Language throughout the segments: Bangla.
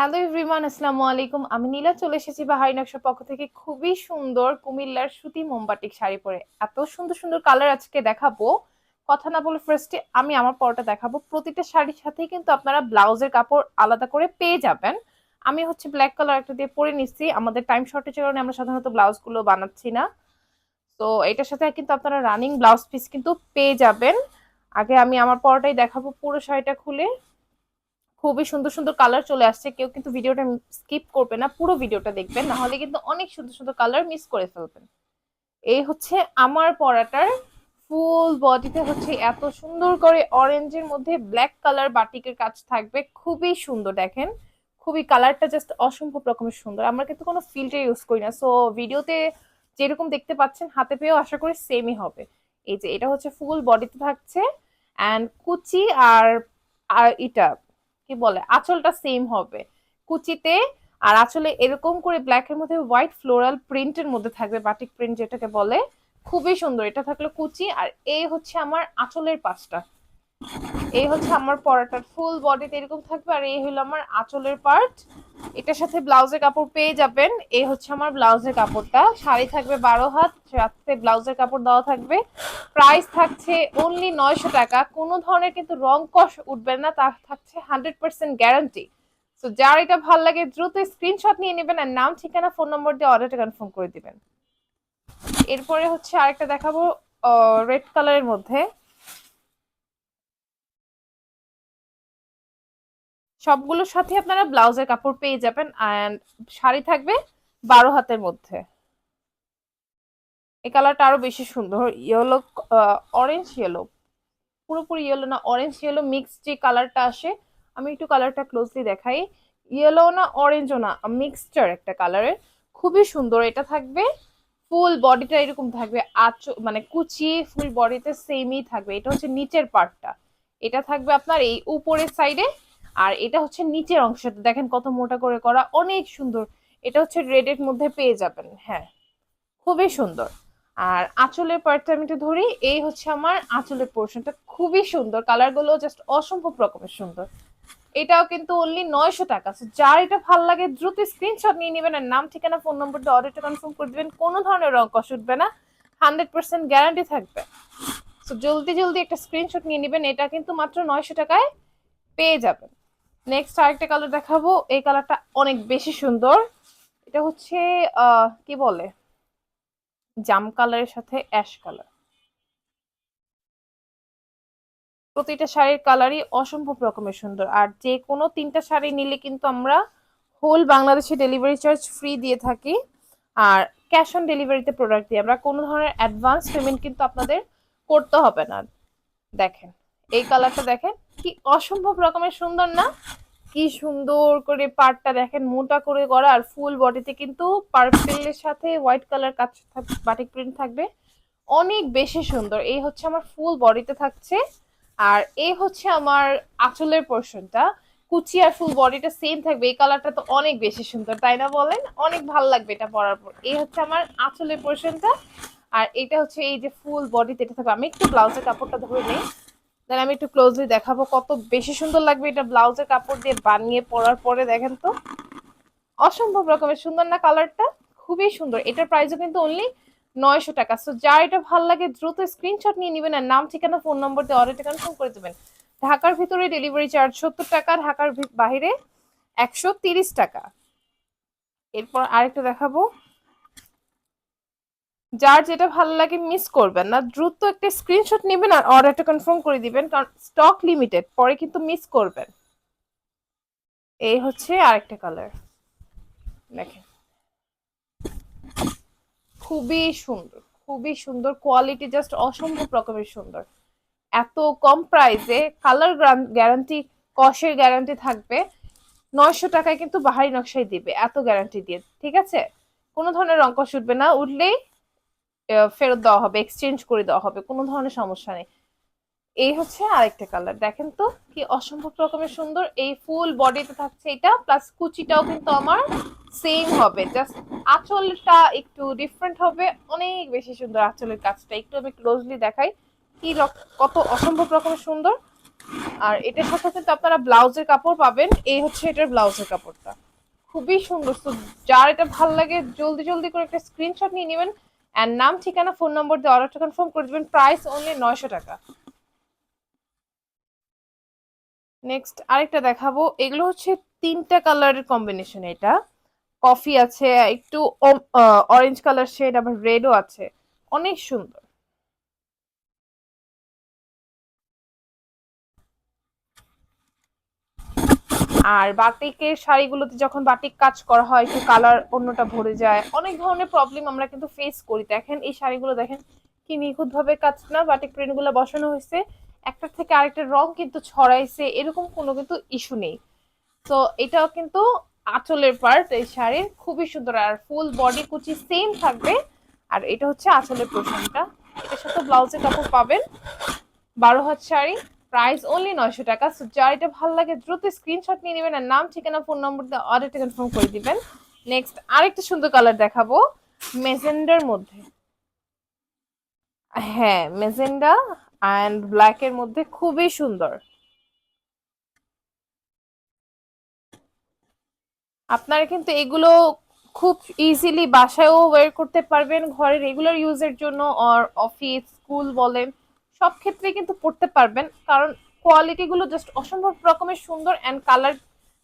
হ্যালো এভরিওয়ান আসসালামু আলাইকুম আমি নীলা চলে এসেছি বাহারি নকশার পক্ষ থেকে। খুবই সুন্দর কুমিল্লার সুতি মোমবাটিক শাড়ি পরে। এত সুন্দর সুন্দর কালার আজকে দেখাবো। কথা না বলে ফার্স্টে আমি আমার পরটা দেখাবো। প্রতিটা শাড়ির সাথেই কিন্তু আপনারা ব্লাউজের কাপড় আলাদা করে পেয়ে যাবেন। আমি হচ্ছে ব্ল্যাক কালার একটা দিয়ে পরে নিচ্ছি। আমাদের টাইম শর্টেজের কারণে আমরা সাধারণত ব্লাউজগুলো বানাচ্ছি না। তো এটার সাথে কিন্তু আপনারা রানিং ব্লাউজ পিস কিন্তু পেয়ে যাবেন। আগে আমি আমার পরটাই দেখাবো পুরো শাড়িটা খুলে। খুবই সুন্দর সুন্দর কালার চলে আসছে। কেউ কিন্তু ভিডিওটা স্কিপ করবে না, পুরো ভিডিওটা দেখবেন না হলে কিন্তু অনেক সুন্দর সুন্দর কালার মিস করে ফেলবেন। এই হচ্ছে আমার পরাটার ফুল বডিতে হচ্ছে এত সুন্দর করে অরেঞ্জের মধ্যে ব্ল্যাক কালার বাটিকের কাজ থাকবে, খুবই সুন্দর দেখেন। খুবই কালারটা জাস্ট অসম্ভব রকমের সুন্দর। আমরা কিন্তু কোনো ফিল্টার ইউজ করি না। সো ভিডিওতে যেরকম দেখতে পাচ্ছেন, হাতে পেয়েও আশা করি সেমই হবে। এই যে, এটা হচ্ছে ফুল বডিতে থাকছে। অ্যান্ড কুচি আর আর এটা কি বলে, আঁচলটা সেম হবে। কুচিতে, আর আঁচলে এরকম করে ব্ল্যাক এর মধ্যে হোয়াইট ফ্লোরাল প্রিন্টের মধ্যে থাকবে বাটিক প্রিন্ট যেটাকে বলে, খুবই সুন্দর। এটা থাকল কুচি, আর এই হচ্ছে আমার আঁচলের পাশটা এই হচ্ছে আমার পরাটার ফুল বডিতে এরকম থাকবে, আর এই হলো আমার আঁচলের পার্ট এটার সাথে ব্লাউজের কাপড় পেয়ে যাবেন। এই হচ্ছে আমার ব্লাউজের কাপড়টা। শাড়ি থাকবে বারো হাত সাথে ব্লাউজের কাপড় দেওয়া থাকবে। প্রাইস থাকছে অনলি নয়শো টাকা। কোনো ধরনের কিন্তু রং কষ উঠবে না তা থাকছে হান্ড্রেড পার্সেন্ট গ্যারান্টি তো যার এটা ভালো লাগে, দ্রুত স্ক্রিনশট নিয়ে নেবেন আর নাম, ঠিকানা ফোন নম্বর দিয়ে অর্ডারটা কনফার্ম করে দিবেন। এরপরে হচ্ছে আরেকটা দেখাবো রেড কালারের মধ্যে। সবগুলোর সাথে আপনারা ব্লাউজের কাপড় পেয়ে যাবেন অ্যান্ড শাড়ি থাকবে বারো হাতের মধ্যে। এই কালারটা আরও বেশি সুন্দর। ইয়েলো অরেঞ্জ ইয়েলো পুরোপুরি ইয়েলো না অরেঞ্জ ইয়েলো মিক্স যে কালারটা আসে, আমি একটু কালারটা ক্লোজলি দেখাই। ইয়েলো না অরেঞ্জও না মিক্সচার একটা কালারের। খুবই সুন্দর, এটা থাকবে ফুল বডিটা এরকম থাকবে, আচ মানে কুচি ফুল বডিতে সেমই থাকবে। এটা হচ্ছে নিচের পার্টটা এটা থাকবে আপনার এই উপরের সাইডে আর এটা হচ্ছে নিচের অংশটা। দেখেন কত মোটা করে করা, অনেক সুন্দর। এটা হচ্ছে রেডের মধ্যে পেয়ে যাবেন হ্যাঁ। খুবই সুন্দর। আর আঁচলের পার্টটা আমি একটু ধরি, এই হচ্ছে আমার আঁচলের পোর্শনটা খুবই সুন্দর কালারগুলো জাস্ট অসম্ভব রকমের সুন্দর। এটাও কিন্তু অনলি নয়শো টাকা। যার এটা ভালো লাগে, দ্রুত স্ক্রিনশট নিয়ে নেবেন আর নাম, ঠিকানা ফোন নম্বর দিয়ে অর্ডারটা কনফার্ম করে দিবেন। কোনো ধরনের রং কষ উঠবে না। হান্ড্রেড পার্সেন্ট গ্যারান্টি থাকবে। তো জলদি জলদি একটা স্ক্রিনশট নিয়ে নেবেন। এটা কিন্তু মাত্র নয়শো টাকায় পেয়ে যাবেন। নেক্সট আরেকটা কালার দেখাবো। এই কালারটা অনেক বেশি সুন্দর। এটা হচ্ছে কি বলে? জাম কালারের সাথে অ্যাশ কালার প্রতিটা শাড়ির কালারই অসম্ভব রকমের সুন্দর। আর যে কোনো তিনটা শাড়ি নিলে কিন্তু আমরা হোল বাংলাদেশে ডেলিভারি চার্জ ফ্রি দিয়ে থাকি। আর ক্যাশ অন ডেলিভারিতে প্রোডাক্ট দিই। আমরা কোনো ধরনের অ্যাডভান্স পেমেন্ট কিন্তু আপনাদের করতে হবে না। দেখেন। এই কালারটা দেখেন, কি অসম্ভব রকমের সুন্দর না? কি সুন্দর করে পাড়টা দেখেন, মোটা করে করা আর ফুল বডিতে কিন্তু পার্পেলের সাথে হোয়াইট কালার কাজ বাটিক প্রিন্ট থাকবে। অনেক বেশি সুন্দর। এই হচ্ছে আমার ফুল বডিতে থাকছে। আর এই হচ্ছে আমার আঁচলের পোর্শনটা কুচি আর ফুল বডিটা সেম থাকবে। এই কালারটা তো অনেক বেশি সুন্দর, তাই না বলেন? অনেক ভালো লাগবে এটা পরার পর। এই হচ্ছে আমার আঁচলের পোর্শনটা আর এটা হচ্ছে এই যে ফুল বডিতে এটা থাকবে। আমি একটু ব্লাউজের কাপড়টা ধরে নিই। দেন আমি একটু ক্লোজলি দেখাবো কত বেশি সুন্দর লাগবে এটা ব্লাউজের কাপড় দিয়ে বানিয়ে পরার পরে, দেখেন তো। অসম্ভব রকমের, সুন্দর না কালারটা খুবই সুন্দর। এটার প্রাইসও কিন্তু অনলি নয়শো টাকা। সো যা এটা ভালো লাগে, দ্রুত স্ক্রিনশট নিয়ে নেবেন আর নাম, ঠিকানা ফোন নম্বর দিয়ে অর্ডারটা কনফার্ম করে দেবেন। ঢাকার ভিতরে ডেলিভারি চার্জ সত্তর টাকা ঢাকার বাইরে একশো টাকা। এরপর আরেকটা দেখাবো। যার যেটা ভালো লাগে মিস করবেন না। দ্রুত একটা স্ক্রিনশট নেবেন আর অর্ডারটা কনফার্ম করে দিবেন, কারণ স্টক লিমিটেড পরে কিন্তু মিস করবেন। এই হচ্ছে আরেকটা কালার দেখেন। খুবই সুন্দর খুবই সুন্দর কোয়ালিটি জাস্ট অসম্ভব রকমের সুন্দর। এত কম প্রাইসে কালার গ্যারান্টি কষের গ্যারান্টি থাকবে। নয়শো টাকায় কিন্তু বাহারি নকশায় দিবে, এত গ্যারান্টি দিয়ে, ঠিক আছে? কোনো ধরনের রং কষ উঠবে না, উঠলেই ফেরত দেওয়া হবে এক্সচেঞ্জ করে দেওয়া হবে, কোনো ধরনের সমস্যা নেই। এই হচ্ছে আরেকটা কালার দেখেন তো কি অসম্ভব রকমের সুন্দর। এই ফুল বডিতে থাকছে এটা প্লাস কুচিটাও কিন্তু আমার সেম হবে। জাস্ট আঁচলটা একটু ডিফারেন্ট হবে। অনেক বেশি সুন্দর আঁচলের কাজটা। একটু আমি ক্লোজলি দেখাই কি কত অসম্ভব রকমের সুন্দর। আর এটার সাথে কিন্তু আপনারা ব্লাউজের কাপড় পাবেন। এই হচ্ছে এটার ব্লাউজের কাপড়টা। খুবই সুন্দর। যার এটা ভালো লাগে, জলদি জলদি করে একটা স্ক্রিনশট নিয়ে নেবেন। অ্যান্ড নাম, ঠিকানা ফোন নম্বর দিয়ে অর্ডারটা কনফার্ম করে দেবেন প্রাইস অনলি নয়শো টাকা। নেক্সট আরেকটা দেখাবো। এগুলো হচ্ছে তিনটা কালারের কম্বিনেশন এটা। কফি আছে, একটু অরেঞ্জ কালার শেড আবার রেডও আছে। অনেক সুন্দর। আর বাটিকের শাড়িগুলোতে যখন বাটিক কাজ করা হয়, একটু কালার অন্যটা ভরে যায়। অনেক ধরনের প্রবলেম আমরা কিন্তু ফেস করি। দেখেন, এই শাড়িগুলো দেখেন, কি নিখুঁতভাবে কাজ না, বাটিক প্রিন্টগুলো বসানো হয়েছে। একটা থেকে আরেকটা রং কিন্তু ছড়াইছে, এরকম কোনো কিন্তু ইস্যু নেই। তো এটাও কিন্তু আঁচলের পার্ট এই শাড়ির। খুবই সুন্দর। আর ফুল বডি কুচি সেম থাকবে। আর এটা হচ্ছে আঁচলের পোর্শনটা এটার সাথে ব্লাউজের কাপড় পাবেন। বারো হাত শাড়ি। প্রাইস অনলি নয়শো টাকা। সো যার এটা ভালো লাগে, দ্রুত স্ক্রিনশট নিয়ে নেবেন আর নাম, ঠিকানা ফোন নম্বর দিয়ে অর্ডারটা কনফার্ম করে দিবেন। নেক্সট আরেকটা সুন্দর কালার দেখাবো। মেজেন্ডার মধ্যে। হ্যাঁ মেজেন্ডা অ্যান্ড ব্ল্যাক এর মধ্যে খুবই সুন্দর। আপনারা কিন্তু এগুলো খুব ইজিলি বাসায়ও ওয়্যার করতে পারবেন। ঘরে রেগুলার ইউজের জন্য অর অফিস স্কুল বলেন। সব ক্ষেত্রে কিন্তু পড়তে পারবেন, কারণ কোয়ালিটি গুলো জাস্ট অসম্ভব রকমের সুন্দর অ্যান্ড কালার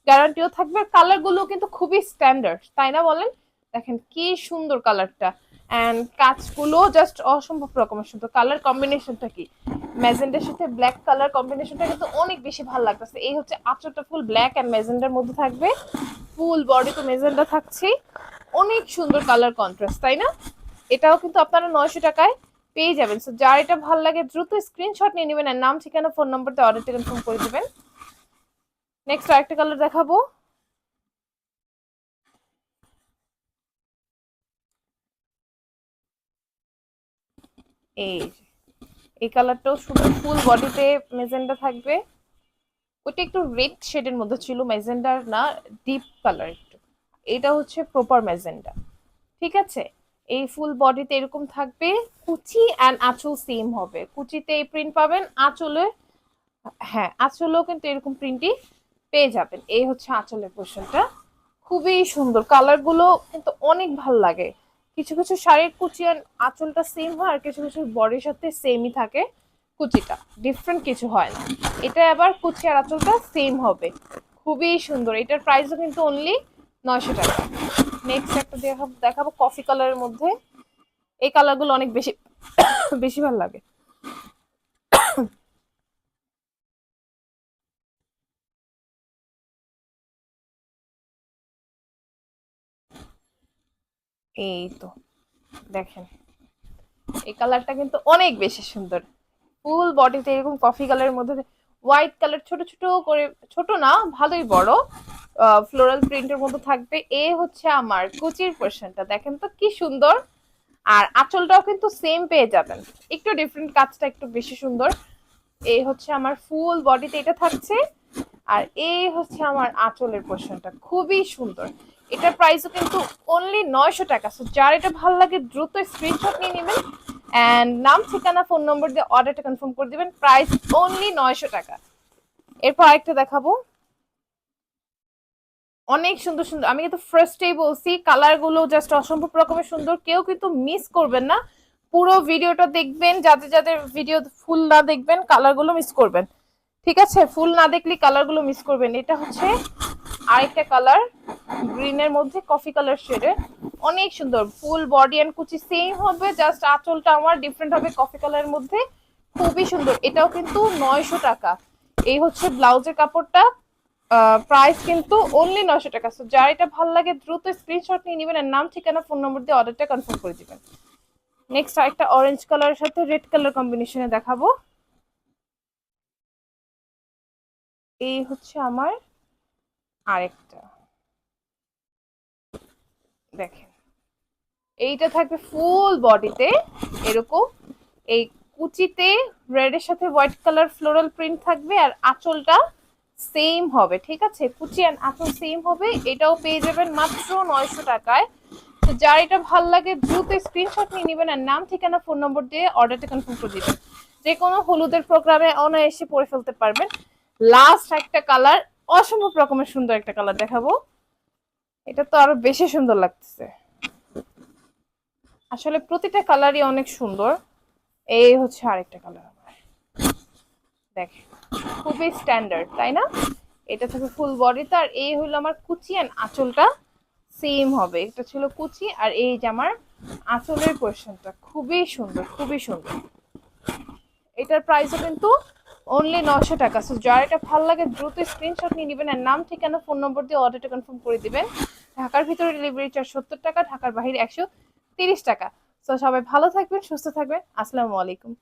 গ্যারান্টিও থাকবে। কালারগুলো কিন্তু খুবই স্ট্যান্ডার্ড তাই না বলেন? দেখেন কি সুন্দর কালারটা অ্যান্ড কাজগুলো জাস্ট অসম্ভব রকমের সুন্দর। কালার কম্বিনেশনটা কি? ম্যাজেন্ডার সাথে ব্ল্যাক কালার কম্বিনেশনটা কিন্তু অনেক বেশি ভালো লাগতেছে। এই হচ্ছে আঁচলটা ফুল ব্ল্যাক অ্যান্ড ম্যাজেন্ডার মধ্যে থাকবে। ফুল বডি তো মেজেন্ডা থাকছে। অনেক সুন্দর কালার কন্ট্রাস্ট তাই না? এটাও কিন্তু আপনারা নয়শো টাকায় পেয়ে যাবেন। সো যার এটা ভালো লাগে, দ্রুত স্ক্রিনশট নিয়ে নেবেন আর নাম, ঠিকানা ফোন নম্বর দিয়ে অর্ডারটা কনফার্ম করে দেবেন। নেক্সট আরেকটা কালার দেখাবো। এই এই কালারটাও শুধু ফুল বডিতে মেজেন্ডা থাকবে। ওইটা একটু রেড শেডের মধ্যে ছিল মেজেন্ডার না ডিপ কালার একটু। এটা হচ্ছে প্রপার মেজেন্ডা ঠিক আছে? এই ফুল বডিতে এরকম থাকবে। কুচি অ্যান্ড আঁচল সেম হবে। কুচিতে এই প্রিন্ট পাবেন, আঁচলে হ্যাঁ আঁচলেও কিন্তু এরকম প্রিন্টই পেয়ে যাবেন। এই হচ্ছে আঁচলের পোর্শনটা খুবই সুন্দর। কালারগুলো কিন্তু অনেক ভালো লাগে। কিছু কিছু শাড়ির কুচি আর আঁচলটা সেম হয় আর কিছু কিছু বডির সাথে সেমই থাকে কুচিটা। ডিফারেন্ট কিছু হয় না। এটা আবার কুচি আর আঁচলটা সেম হবে। খুবই সুন্দর। এটার প্রাইসও কিন্তু অনলি নয়শো টাকা। নেক্সট একটা দেখাবো দেখাবো কফি কালারের মধ্যে। এই কালারগুলো অনেক বেশি বেশি ভালো লাগে। এই তো, দেখেন। এই কালারটা কিন্তু অনেক বেশি সুন্দর। ফুল বডিতে এরকম কফি কালারের মধ্যে হোয়াইট কালার ছোট ছোট করে, ছোট না, ভালোই বড়। ফ্লোরাল প্রিন্টের মধ্যে থাকবে। এ হচ্ছে আমার কুচির পোর্শনটা দেখেন তো কি সুন্দর। আর আঁচলটাও কিন্তু সেম পেয়ে যাবেন। একটু ডিফারেন্ট কাজটা একটু বেশি সুন্দর। এই হচ্ছে আমার ফুল বডিতে এটা থাকছে। আর এই হচ্ছে আমার আঁচলের পোর্শনটা খুবই সুন্দর। এটার প্রাইসও কিন্তু অনলি নয়শো টাকা। সো যার এটা ভালো লাগে, দ্রুত স্ক্রিনশট নিয়ে নেবেন। অ্যান্ড নাম, ঠিকানা ফোন নম্বর দিয়ে অর্ডারটা কনফার্ম করে দিবেন। প্রাইস অনলি নয়শো টাকা। এরপর আরেকটা দেখাবো। অনেক সুন্দর সুন্দর। আমি কিন্তু ফার্স্টেই বলছি কালারগুলো জাস্ট অসম্ভব রকমের সুন্দর। কেউ কিন্তু মিস করবেন না। পুরো ভিডিওটা দেখবেন, যাদের যাদের ভিডিও ফুল না দেখবেন কালারগুলো মিস করবেন। ঠিক আছে? ফুল না দেখলে কালারগুলো মিস করবেন। এটা হচ্ছে আরেকটা কালার গ্রিনের মধ্যে কফি কালার শেডে অনেক সুন্দর, ফুল বডি এন্ড কুচি সেম হবে জাস্ট আঁচলটা আমার ডিফারেন্ট হবে কফি কালারের মধ্যে। খুবই সুন্দর, এটাও কিন্তু নয়শো টাকা। এই হচ্ছে ব্লাউজের কাপড়টা প্রাইস কিন্তু অনলি নয়শো টাকা। সো যার এটা ভালো লাগে, দ্রুত স্ক্রিনশট নিয়ে নেবেন আর নাম, ঠিকানা ফোন নম্বর দিয়ে অর্ডারটা কনফার্ম করে দিবেন। নেক্সট আরেকটা অরেঞ্জ কালারের সাথে রেড কালার কম্বিনেশনে দেখাবো। এই হচ্ছে আমার আরেকটা। দেখেন। এইটা থাকবে ফুল বডিতে এরকম। এই কুচিতে রেডের সাথে হোয়াইট কালার ফ্লোরাল প্রিন্ট থাকবে আর আঁচলটা সেম হবে, ঠিক আছে? কুচি আর আঁচল সেম হবে, এটাও পেয়ে যাবেন মাত্র নয়শো টাকায়। তো যার এটা ভালো লাগে, দ্রুত স্ক্রিনশট নিয়ে নেবেন আর নাম, ঠিকানা ফোন নম্বর দিয়ে অর্ডারটা কনফার্ম করে দিবেন। যে কোনো হলুদের প্রোগ্রামে অনায়াসে পরে ফেলতে পারবেন। লাস্ট একটা কালার অসম্ভব রকমের সুন্দর একটা কালার দেখাবো। এটা তো আরও বেশি সুন্দর লাগতেছে। আসলে প্রতিটা কালারই অনেক সুন্দর। এই হচ্ছে আরেকটা কালার দেখ, খুবই স্ট্যান্ডার্ড তাই না? এটা থেকে ফুল বডিতে আর এই হলো আমার কুচি অ্যান্ড আঁচলটা। সেম হবে, এটা ছিল কুচি আর এই যে আমার আঁচলের পোর্শনটা খুবই সুন্দর খুবই সুন্দর। এটার প্রাইসও কিন্তু অনলি নশো টাকা। সো যার এটা ভালো লাগে, দ্রুত স্ক্রিনশট নিয়ে নেবেন আর নাম, ঠিকানা ফোন নম্বর দিয়ে অর্ডারটা কনফার্ম করে দিবেন। ঢাকার ভিতরে ডেলিভারি চার্জ সত্তর টাকা, ঢাকার বাইরে একশো তিরিশ টাকা। তো সবাই ভালো থাকবেন সুস্থ থাকবেন। আসসালামু আলাইকুম।